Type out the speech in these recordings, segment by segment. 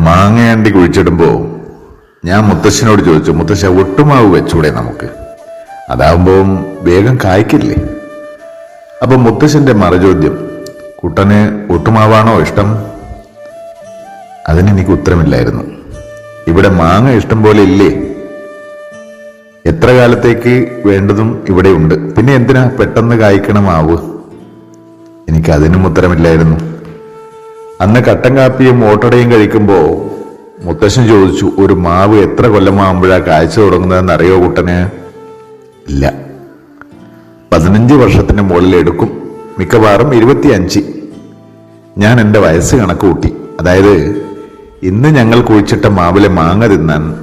മാങ്ങയണ്ടി കുഴിച്ചിടുമ്പോൾ ഞാൻ മുത്തശ്ശനോട് ചോദിച്ചു മുത്തശ്ശ ഒട്ടുമാവ് വെച്ചൂടെ നമുക്ക്? അതാകുമ്പോൾ വേഗം കായ്ക്കില്ലേ? അപ്പൊ മുത്തശ്ശന്റെ മറുചോദ്യം കുട്ടന് ഒട്ടുമാവാണോ ഇഷ്ടം? അതിനെനിക്ക് ഉത്തരമില്ലായിരുന്നു. ഇവിടെ മാങ്ങ ഇഷ്ടം പോലെ ഇല്ലേ? എത്ര കാലത്തേക്ക് വേണ്ടതും ഇവിടെ ഉണ്ട്. പിന്നെ എന്തിനാ പെട്ടെന്ന് കായ്ക്കണമാവ് മാവ്? എനിക്ക് അതിനും ഉത്തരമില്ലായിരുന്നു. അന്ന് കട്ടൻ കാപ്പിയും ഓട്ടടയും കഴിക്കുമ്പോ മുത്തശ്ശൻ ചോദിച്ചു ഒരു മാവ് എത്ര കൊല്ലമാകുമ്പോഴാ കാഴ്ച തുടങ്ങുന്നതെന്ന് അറിയോ കുട്ടന്? ഇല്ല. പതിനഞ്ച് വർഷത്തിന് മുകളിൽ എടുക്കും. മിക്കവാറും ഇരുപത്തിയഞ്ച്. ഞാൻ എന്റെ വയസ്സ് കണക്ക് കൂട്ടി. അതായത് ഇന്ന് ഞങ്ങൾ കുഴിച്ചിട്ട മാവിലെ മാങ്ങ തിന്നാൻ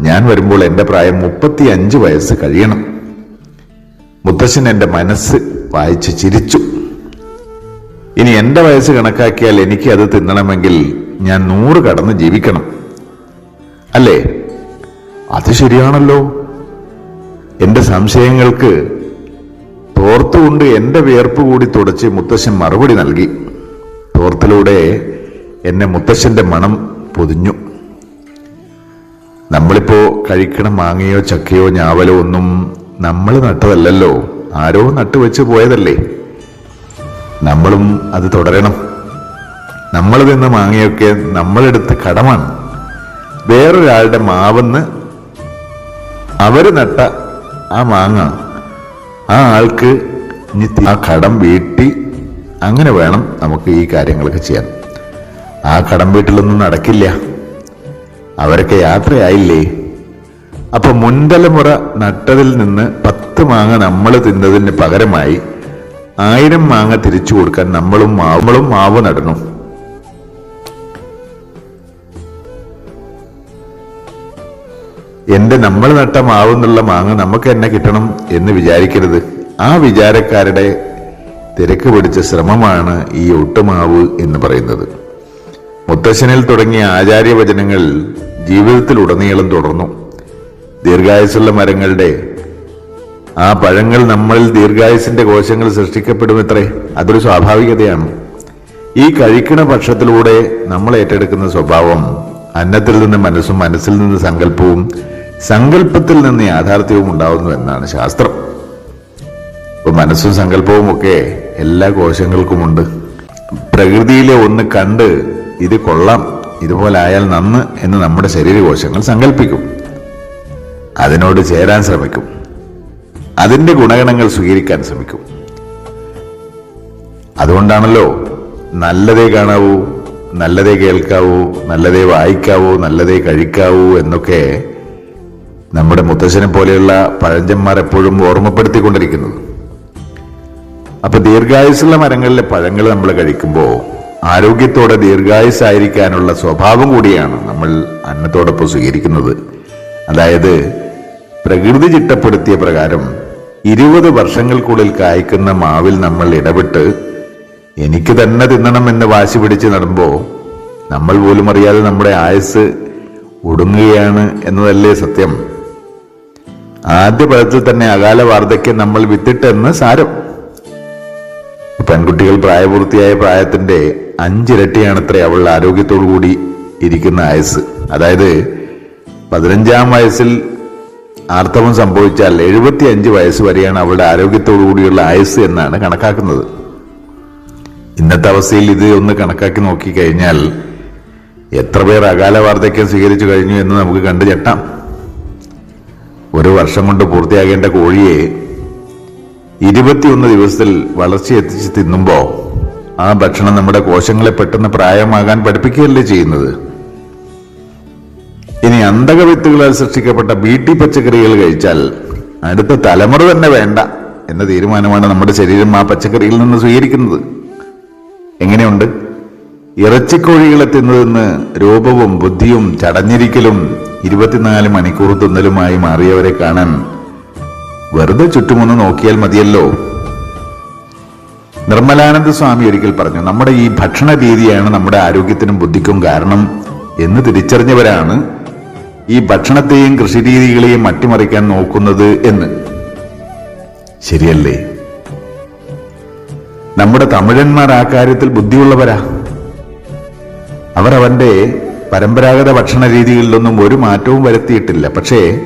ഞാൻ വരുമ്പോൾ എന്റെ പ്രായം മുപ്പത്തിയഞ്ച് വയസ്സ് കഴിയണം. മുത്തശ്ശൻ എന്റെ മനസ്സ് വായിച്ച് ചിരിച്ചു. ഇനി എന്റെ വയസ്സ് കണക്കാക്കിയാൽ എനിക്ക് അത് തിന്നണമെങ്കിൽ ഞാൻ നൂറ് കടന്ന് ജീവിക്കണം. അല്ലേ? അത് ശരിയാണല്ലോ. എന്റെ സംശയങ്ങൾക്ക് തോർത്തുകൊണ്ട് എന്റെ വിയർപ്പ് കൂടി തുടച്ച് മുത്തശ്ശൻ മറുപടി നൽകി. തോർത്തിലൂടെ എന്നെ മുത്തശ്ശന്റെ മണം പൊതിഞ്ഞു. നമ്മളിപ്പോൾ കഴിക്കണ മാങ്ങയോ ചക്കയോ ഞാവലോ ഒന്നും നമ്മൾ നട്ടതല്ലല്ലോ. ആരോ നട്ടുവെച്ച് പോയതല്ലേ? നമ്മളും അത് തുടരണം. നമ്മൾ തിന്ന മാങ്ങയൊക്കെ നമ്മളെടുത്ത് കടമാണ്. വേറൊരാളുടെ മാവെന്ന് അവർ നട്ട ആ മാങ്ങ ആ ആൾക്ക് ആ കടം വീട്ടി അങ്ങനെ വേണം നമുക്ക് ഈ കാര്യങ്ങളൊക്കെ ചെയ്യാൻ. ആ കടം വീട്ടിലൊന്നും നടക്കില്ല. അവരൊക്കെ യാത്രയായില്ലേ? അപ്പൊ മുൻതലമുറ നട്ടതിൽ നിന്ന് പത്ത് മാങ്ങ നമ്മൾ തിന്നതിന് പകരമായി ആയിരം മാങ്ങ തിരിച്ചു കൊടുക്കാൻ നമ്മളും മാവളും മാവ് നടണം എന്റെ നമ്മൾ നട്ട മാവ് എന്നുള്ള മാങ്ങ നമുക്ക് എന്നെ കിട്ടണം എന്ന് വിചാരിക്കരുത്. ആ വിചാരക്കാരുടെ തിരക്ക് പിടിച്ച ശ്രമമാണ് ഈ ഒട്ടുമാവ് എന്ന് പറയുന്നത്. മുത്തശ്ശനിൽ തുടങ്ങിയ ആചാര്യവചനങ്ങൾ ജീവിതത്തിലുടനീളം തുടർന്നു. ദീർഘായുസുള്ള മരങ്ങളുടെ ആ പഴങ്ങൾ നമ്മളിൽ ദീർഘായുസിന്റെ കോശങ്ങൾ സൃഷ്ടിക്കപ്പെടുമത്രേ. അതൊരു സ്വാഭാവികതയാണ്. ഈ കഴിക്കണ പക്ഷത്തിലൂടെ നമ്മൾ ഏറ്റെടുക്കുന്ന സ്വഭാവം അന്നത്തിൽ നിന്ന് മനസ്സും മനസ്സിൽ നിന്ന് സങ്കല്പവും സങ്കല്പത്തിൽ നിന്ന് യാഥാർത്ഥ്യവും ഉണ്ടാവുന്നു എന്നാണ് ശാസ്ത്രം. ഇപ്പൊ മനസ്സും സങ്കല്പവും ഒക്കെ എല്ലാ കോശങ്ങൾക്കുമുണ്ട് പ്രകൃതിയിലെ ഒന്ന് കണ്ട് ഇത് കൊള്ളാം ഇതുപോലെ ആയാൽ നന്ന് എന്ന് നമ്മുടെ ശരീരകോശങ്ങൾ സങ്കല്പിക്കും. അതിനോട് ചേരാൻ ശ്രമിക്കും. അതിന്റെ ഗുണഗണങ്ങൾ സ്വീകരിക്കാൻ ശ്രമിക്കും. അതുകൊണ്ടാണല്ലോ നല്ലതേ കാണാവൂ നല്ലതേ കേൾക്കാവൂ നല്ലതേ വായിക്കാവൂ നല്ലതേ കഴിക്കാവൂ എന്നൊക്കെ നമ്മുടെ മുത്തശ്ശനെ പോലെയുള്ള പഴഞ്ചന്മാർ എപ്പോഴും ഓർമ്മപ്പെടുത്തിക്കൊണ്ടിരിക്കുന്നത്. അപ്പൊ ദീർഘായുസുള്ള മരങ്ങളിലെ പഴങ്ങൾ നമ്മൾ കഴിക്കുമ്പോൾ ആരോഗ്യത്തോടെ ദീർഘായുസായിരിക്കാനുള്ള സ്വഭാവം കൂടിയാണ് നമ്മൾ അന്നത്തോടൊപ്പം സ്വീകരിക്കുന്നത്. അതായത് പ്രകൃതി ചിട്ടപ്പെടുത്തിയ പ്രകാരം ഇരുപത് വർഷങ്ങൾക്കുള്ളിൽ കായ്ക്കുന്ന മാവിൽ നമ്മൾ ഇടപെട്ട് എനിക്ക് തന്നെ തിന്നണമെന്ന് വാശി പിടിച്ച് നടുമ്പോൾ നമ്മൾ പോലും അറിയാതെ നമ്മുടെ ആയുസ് ഒടുങ്ങുകയാണ് എന്നതല്ലേ സത്യം? ആദ്യ പദത്തിൽ തന്നെ അകാല വാർദ്ധക്യം നമ്മൾ വിത്തിട്ടെന്ന് സാരം. പെൺകുട്ടികൾ പ്രായപൂർത്തിയായ പ്രായത്തിന്റെ അഞ്ചിരട്ടിയാണത്രേ അവൾ ആരോഗ്യത്തോടു കൂടി ഇരിക്കുന്ന ആയുസ് അതായത് പതിനഞ്ചാം വയസ്സിൽ ആർത്തവം സംഭവിച്ചാൽ എഴുപത്തി അഞ്ച് വയസ്സ് വരെയാണ് അവളുടെ ആരോഗ്യത്തോടു കൂടിയുള്ള ആയുസ് എന്നാണ് കണക്കാക്കുന്നത്. ഇന്നത്തെ അവസ്ഥയിൽ ഇത് ഒന്ന് കണക്കാക്കി നോക്കിക്കഴിഞ്ഞാൽ എത്ര പേർ അകാല വാർദ്ധക്യം സ്വീകരിച്ചു കഴിഞ്ഞു എന്ന് നമുക്ക് കണ്ടു ചെട്ടാം ഒരു വർഷം കൊണ്ട് പൂർത്തിയാകേണ്ട കോഴിയെ ഇരുപത്തിയൊന്ന് ദിവസത്തിൽ വളർച്ച എത്തിച്ച് തിന്നുമ്പോൾ ആ ഭക്ഷണം നമ്മുടെ കോശങ്ങളെ പെട്ടെന്ന് പ്രായമാകാൻ പഠിപ്പിക്കുകയല്ലേ ചെയ്യുന്നത്? ഇനി അന്തകവിത്തുകളാൽ സൃഷ്ടിക്കപ്പെട്ട ബീട്ടി പച്ചക്കറികൾ കഴിച്ചാൽ അടുത്ത തലമുറ തന്നെ വേണ്ട എന്ന തീരുമാനമാണ് നമ്മുടെ ശരീരം ആ പച്ചക്കറിയിൽ നിന്ന് സ്വീകരിക്കുന്നത്. എങ്ങനെയുണ്ട്? ഇറച്ചിക്കോഴികളെ തിന്നതെന്ന് രൂപവും ബുദ്ധിയും ചടഞ്ഞിരിക്കലും ഇരുപത്തിനാല് മണിക്കൂർ തിന്നലുമായി മാറിയവരെ കാണാൻ വെറുതെ ചുറ്റുമൊന്ന് നോക്കിയാൽ മതിയല്ലോ. നിർമ്മലാനന്ദ സ്വാമി ഒരിക്കൽ പറഞ്ഞു നമ്മുടെ ഈ ഭക്ഷണ രീതിയാണ് നമ്മുടെ ആരോഗ്യത്തിനും ബുദ്ധിക്കും കാരണം എന്ന് തിരിച്ചറിഞ്ഞവരാണ് ഈ ഭക്ഷണത്തെയും കൃഷിരീതികളെയും അട്ടിമറിക്കാൻ നോക്കുന്നത് എന്ന്. ശരിയല്ലേ? നമ്മുടെ തമിഴന്മാർ ആ കാര്യത്തിൽ ബുദ്ധിയുള്ളവരാ. അവർ അവന്റെ പരമ്പരാഗത ഭക്ഷണ രീതികളിലൊന്നും ഒരു മാറ്റവും വരുത്തിയിട്ടില്ല. പക്ഷേ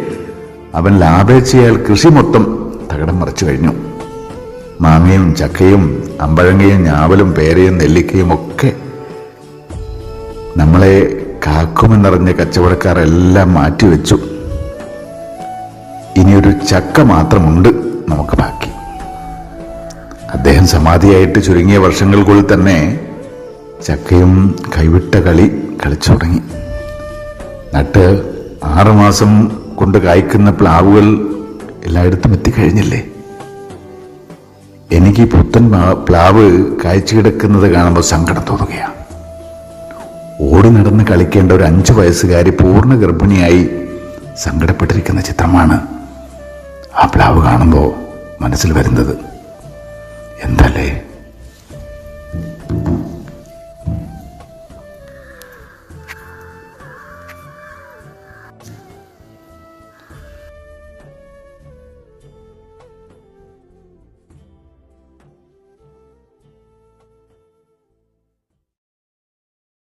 അവൻ ലാഭേച്ഛയാൽ കൃഷി മൊത്തം തകടം മറിച്ചു കഴിഞ്ഞു. മാങ്ങയും ചക്കയും അമ്പഴങ്ങയും ഞാവലും പേരയും നെല്ലിക്കയും ഒക്കെ നമ്മളെ കാക്കുമെന്നറിഞ്ഞ കച്ചവടക്കാർ എല്ലാം മാറ്റിവെച്ചു. ഇനിയൊരു ചക്ക മാത്രമുണ്ട് നമുക്ക് ബാക്കി. അദ്ദേഹം സമാധിയായിട്ട് ചുരുങ്ങിയ വർഷങ്ങൾക്കുള്ളിൽ തന്നെ ചക്കയും കൈവിട്ട കളി കളിച്ചു തുടങ്ങി. നട്ട് ആറുമാസം കൊണ്ട് കായ്ക്കുന്ന പ്ലാവുകൾ എല്ലായിടത്തും എത്തിക്കഴിഞ്ഞില്ലേ? എനിക്ക് പുത്തൻ പ്ലാവ് കായ്ച്ചു കിടക്കുന്നത് കാണുമ്പോൾ സങ്കടം തോന്നുകയാണ്. ഓടി നടന്ന് കളിക്കേണ്ട ഒരു അഞ്ചു വയസ്സുകാരി പൂർണ ഗർഭിണിയായി സങ്കടപ്പെട്ടിരിക്കുന്ന ചിത്രമാണ് ആ പ്ലാവ് കാണുമ്പോൾ മനസ്സിൽ വരുന്നത്. എന്തല്ലേ?